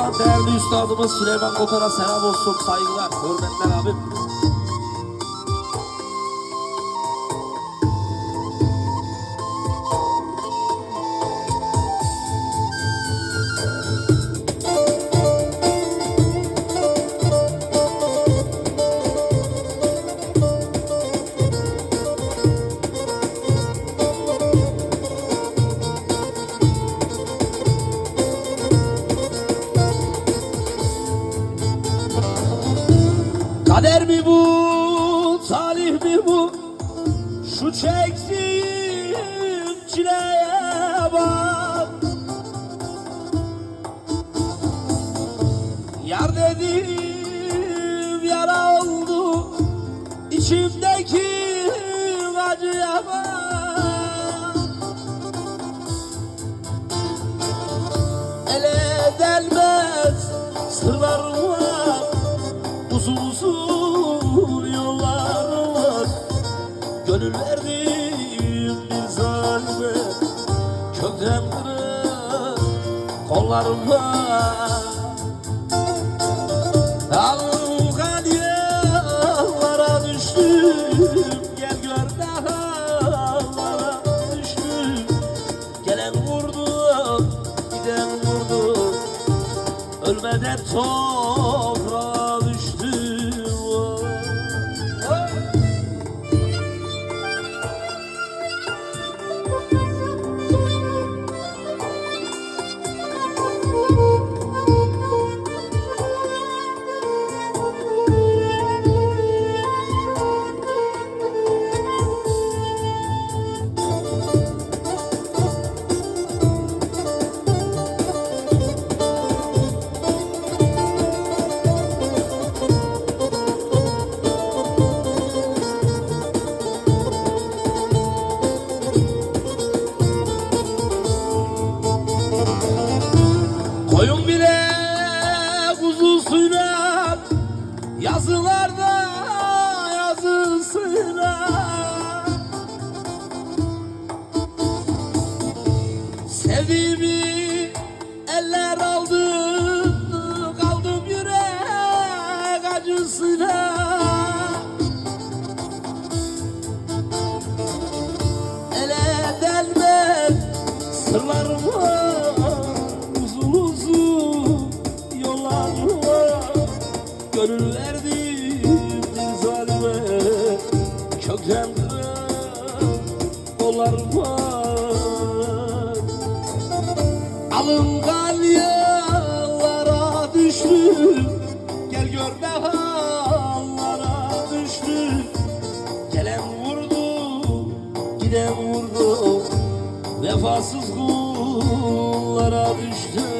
Buradan değerli üstadımız Süleyman Kotar'a selam olsun, saygılar, hürmetler abim. Kader mi bu, talih mi bu? Şu çektiğim çileye bak. Yar dedim yara oldu. İçimdeki acıya bak. Ele delmez sırlarım Gönül verdim bir zalime Kökten kırık kollarım var Dalgan yollara düştüm Gel gör dağlara düştüm. Gelen vurdu, giden vurdu. Ölmeden toprağa Sevdiğimi eller aldı Kaldım yürek acısıyla Ele delmez sırlarım var Uzun uzun yollar var Gönül verdim bir zalime Kökten kıran kollar var Alın galyalara düştüm. Gel gör ne hallara düştüm. Gelen vurdu, giden vurdu. Vefasız kullara düştüm